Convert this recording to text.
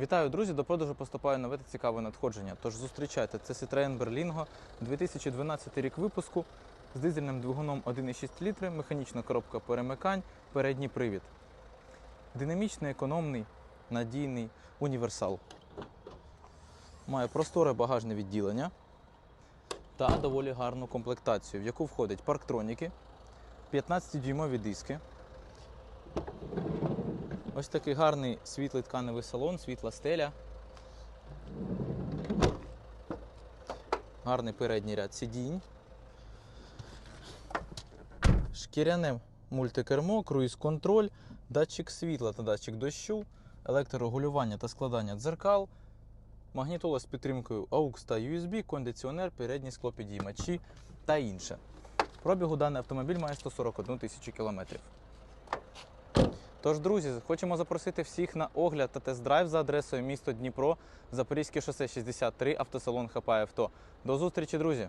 Вітаю, друзі! До продажу поступає нове та цікаве надходження. Тож зустрічайте, це Citroen Berlingo, 2012 рік випуску з дизельним двигуном 1,6 літри, механічна коробка перемикань, передній привід. Динамічний, економний, надійний універсал. Має просторе багажне відділення та доволі гарну комплектацію, в яку входять парктроніки, 15-дюймові диски. Ось такий гарний світлий тканевий салон, світла стеля. Гарний передній ряд сидінь. Шкіряне мультикермо, круїз-контроль, датчик світла та датчик дощу, електрорегулювання та складання дзеркал, магнітола з підтримкою AUX та USB, кондиціонер, передні склопідіймачі та інше. Пробігу даний автомобіль має 141 тисячу кілометрів. Тож, друзі, хочемо запросити всіх на огляд та тест-драйв за адресою місто Дніпро, Запорізьке шосе 63, автосалон ХП Авто. До зустрічі, друзі!